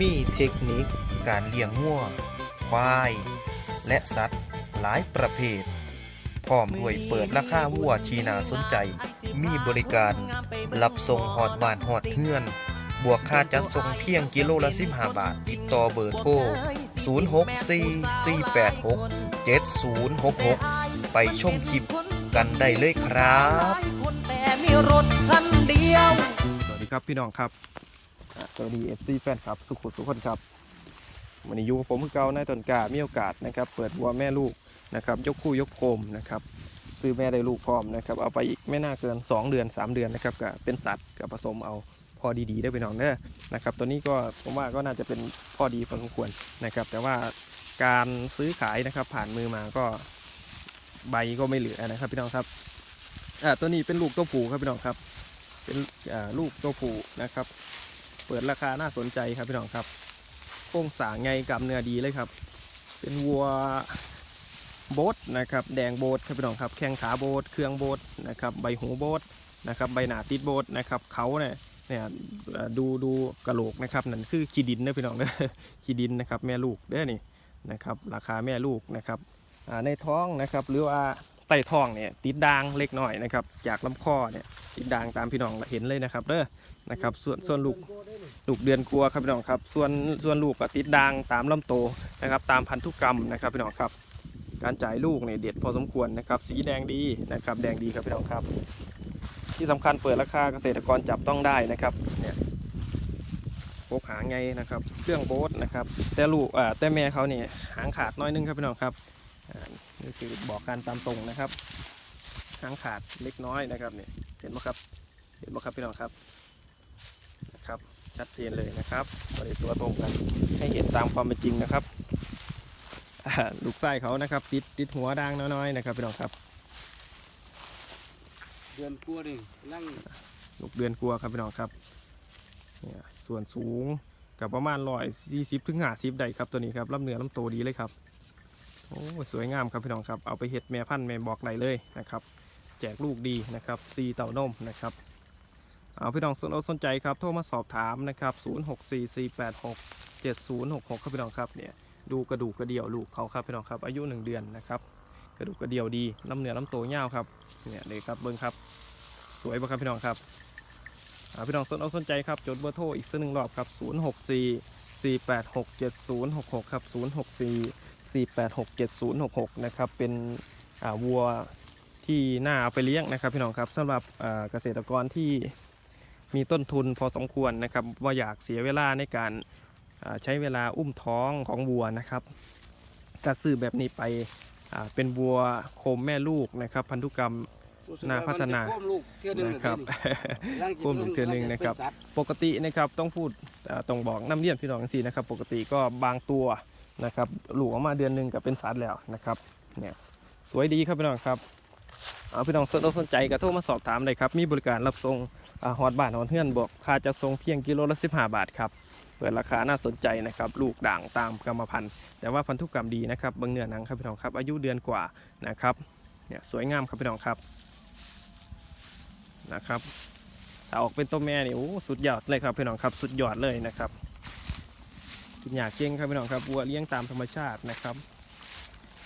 มีเทคนิคการเลี้ยงงัวควาย และสัตว์หลายประเภท พร้อมด้วยเปิดราคาวัวที่น่าสนใจ มีบริการรับส่งหอดบ้านหอดเฮือน บวกค่าจัดส่งเพียงกิโลละ 15 บาท ติดต่อเบอร์โทร 0644867066 ไปชมคลิปกันได้เลยครับแต่มีรถคันเดียวสวัสดีครับพี่น้องครับ สวัสดี FC แฟนครับ สุขุสุขคนครับวันนี้อยู่กับผมคือเก่าในายต้นกามีโอกาสนะครับ เปิดวัวแม่ลูกนะครับ ยกคู่ยกโคมนะครับซื้อแม่ได้ลูกพร้อมนะครับ เอาไปอีกไม่น่าเกิน 2 เดือน 3 เดือนนะครับก็เป็นสัตว์กับผสมเอาพอดีๆได้พี่น้องเด้อนะครับตัวนี้ก็ผมว่าก็น่าจะเป็นพอดีพอสมควรนะครับ แต่ว่าการซื้อขายนะครับ ผ่านมือมาก็ใบก็ไม่เหลือนะครับพี่น้องครับอ่าตัวนี้เป็นลูกตัวผู้ครับพี่น้องครับ เป็นอ่าลูกตัวผู้นะครับ ปิดราคาน่าสนใจครับพี่น้องครับโครงสางไงกับเนื้อดีเลยครับ เป็นวัวโบทนะครับแดงโบทครับพี่น้องครับแข้งขาโบทเครื่องโบทนะครับใบหูโบทนะครับใบหน้าติดโบทนะครับเขาเนี่ยเนี่ยดูดูกระโหลกนะครับนั่นคือขี้ดินนะพี่น้องเด้อขี้ดินนะครับแม่ลูกเด้อนี่นะครับราคาแม่ลูกนะครับในท้องนะครับหรือว่า ต้ท้องเนี่ยติดด่างเล็กน้อยนะครับจากลำคอเนี่ยติดด่างตามพี่น้องเห็นเลยนะครับเด้อนะครับส่วนส่วนลูกลูกเดือนกลัวครับพี่น้องครับ ส่วนส่วนลูกก็ติดด่างตามลำโตนะครับตามพันธุกรรมนะครับพี่น้องครับ การจ่ายลูกเนี่ยเด็ดพอสมควรนะครับสีแดงดีนะครับแดงดีครับพี่น้องครับ ที่สำคัญเปิดราคาเกษตรกรจับต้องได้นะครับเนี่ยโบกหางไงนะครับเครื่องโบ๊ทนะครับแต่ลูกอ่าแต่แม่เขาเนี่ยหางขาดน้อยนึงครับพี่น้องครับ นี่คือบอกการตามตรงนะครับหางขาดเล็กน้อยนะครับเนี่ยเห็นไหมครับ เห็นไหมครับพี่น้องครับนะครับ ชัดเจนเลยนะครับตัวนี้ตัวตรงกันให้เห็นตามความเป็นจริงนะครับอ่าลูกไส้เขานะครับติดติดหัวด่างน้อยๆนะครับพี่น้องครับ เดือนกลัวดิลั่งลูกเดือนกลัวครับพี่น้องครับเนี่ยส่วนสูงกับประมาณร้อยสี่สิบถึงห้าสิบได้ครับตัวนี้ครับลำเนื้อลำโตดีเลยครับ โอ้สวยงามครับพี่น้องครับเอาไปเห็ดแม่พันธุ์แม่บอกได้เลยนะครับ แจกลูกดีนะครับซีเต่านมนะครับเอาพี่น้องสนอสนใจครับโทรมาสอบถามนะครับ0 6 4 4 8 6 7 0 6 6ครับพี่น้องครับเนี่ยดูกระดูกกระเดี่ยวลูกเขาครับพี่น้องครับอายุ 1 เดือนนะครับกระดูกกระเดี่ยวดีลำเนื้อลำโตเงาวครับเนี่ยเลยครับเบิ้งครับสวยปะครับพี่น้องครับเอาพี่น้องสนอสนใจครับจดเบอร์โทรอีกสักหนึ่งรอบครับ 0 6 4 4 8 6 7 0 6 6 ครับ 0 6 4 4 8 6 7 0 6 6 นะครับ เป็นอ่าวัวที่น่าเอาไปเลี้ยงนะครับ พี่น้องครับสำหรับเอ่อเกษตรกรที่มีต้นทุนพอสมควรนะครับ ว่าอยากเสียเวลาในการอ่าใช้เวลาอุ้มท้องของวัวนะครับก็ซื้อแบบนี้ไปอ่าเป็นวัวโคมแม่ลูกนะครับ พันธุกรรมน่าพัฒนาโค้มลูกเที่ยวหนึงนะครับลั่งกินโค้มลูกเที่ยวหนึ่งนะครับเป็สัตว์ปกตินะครับต้องพูดเอ่อต้องบอกน้ำเลี้ยนพี่น้องสินะครับ ปกติก็บางตัว นะครับหลูกออกมาเดือนหนึ่งก็เป็นสัตว์แล้วนะครับเนี่ยสวยดีครับพี่น้องครับเอาพี่น้องสนสนใจก็โทรมาสอบถามได้ครับ มีบริการรับส่งอฮอดบ้านฮอดเฮือนบอกค่าจะส่งเพียงกิโลละ15 บาทครับเปิดราคาน่าสนใจนะครับ ลูกด่างตามกรรมพันธุ์ แต่ว่าพันธุกรรมดีนะครับบางเนื้อหนังครับพี่น้องครับ อายุเดือนกว่านะครับเนี่ยสวยงามครับพี่น้องครับนะครับถ้าออกเป็นตัวแม่นี่โอ้สุดยอดเลยครับพี่น้องครับ สุดยอดเลยนะครับ กินอยากเก่งครับพี่น้องครับวัวเลี้ยงตามธรรมชาตินะครับ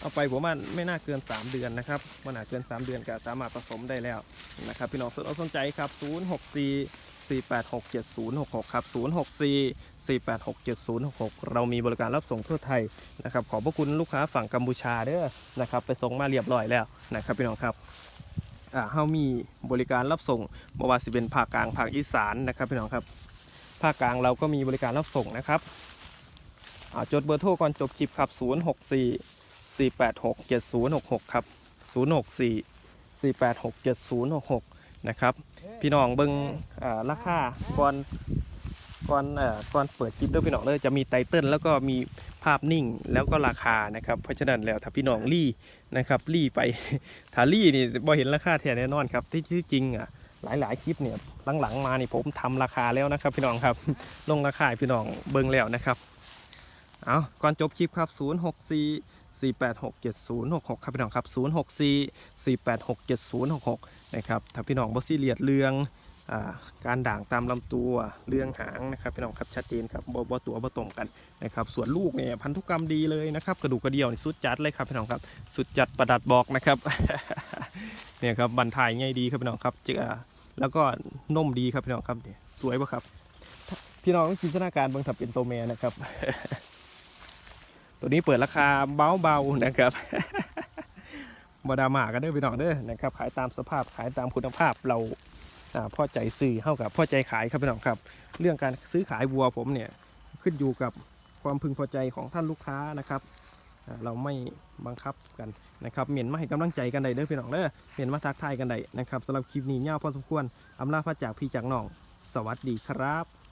เอาไปผมว่าไม่น่าเกิน 3 เดือนนะครับว่าน่าเกิน 3 เดือนก็สามารถผสมได้แล้วนะครับพี่น้องสนสนใจครับ 0 6 4 4 8 6 7 0 6 6 ครับ 0 6 4 4 8 6 7 0 6 6 เรามีบริการรับส่งทั่วไทยนะครับ ขอบพระคุณลูกค้าฝั่งกัมพูชาเด้อนะครับ ไปส่งมาเรียบร้อยแล้วนะครับพี่น้องครับอ่าเฮามีบริการรับส่งบ่ว่าสิเป็นภาคกลางภาคอีสานนะครับพี่น้องครับ ภาคกลางเราก็มีบริการรับส่งนะครับ จดเบอร์โทรก่อนจบคลิปครับ 0 6 4 4 8 6 7 0 6 6 ครับ 0 6 4 4 8 6 7 0 6 6 นะครับ พี่น้องเบิ้งอ่าราคาก่อนก่อนเอ่อก่อนเปิดคลิปด้วยพี่น้องเลยจะมีไตเติ้ลแล้วก็มีภาพนิ่งแล้วก็ราคานะครับเพราะฉะนั้นแล้วถ้าพี่น้องรี่นะครับรี่ไปถ้ารี่นี่บ่เห็นราคาแท้แน่นอนครับที่ที่จริงอะหลายๆคลิปเนี่ยหลังๆมานี่ผมทำราคาแล้วนะครับ พี่น้องครับลงราคาให้พี่น้องเบิ่งแล้วนะครับ เอาก่อนจบคลิปครับ 064 4867066 ครับพี่น้องครับ 064 4867066 นะครับ ถ้าพี่น้องบอซี่เลียดเรื่องอการด่างตามลำตัวเรื่องหางนะครับพี่น้องครับชัดเจนครับบ่บ่ตัวบ่ตรงกันนะครับ ส่วนลูกเนี่ยพันธุกรรมดีเลยนะครับกระดูกกระเดี่ยวนี่สุดจัดเลยครับพี่น้องครับสุดจัดประดัดบอกนะครับเนี่ยครับบันทายง่ายดีครับพี่น้องครับเจอแล้วก็นมดีครับพี่น้องครับเนี่ยสวยปะครับ พี่น้องต้องจินตนาการบิ่งถ้าเป็นโตแม่นะครับ ตัวนี้เปิดราคาเบาๆนะครับบดามากันเด้อพี่น้องเด้อนะครับ ขายตามสภาพขายตามคุณภาพเราอ่อใจซื้อเท่ากับพ่อใจขายครับพี่น้องครับ เรื่องการซื้อขายวัวผมเนี่ยขึ้นอยู่กับความพึงพอใจของท่านลูกค้านะครับเราไม่บังคับกันนะครับเหม็นมาให้กำลังใจกันได้เด้อพี่น้องเด้อเหม็นมาทักทายกันได้นะครับสำหรับคลิปนี้ยาพอสมควรอำลาพระจากพี่จากน้อง สวัสดีครับ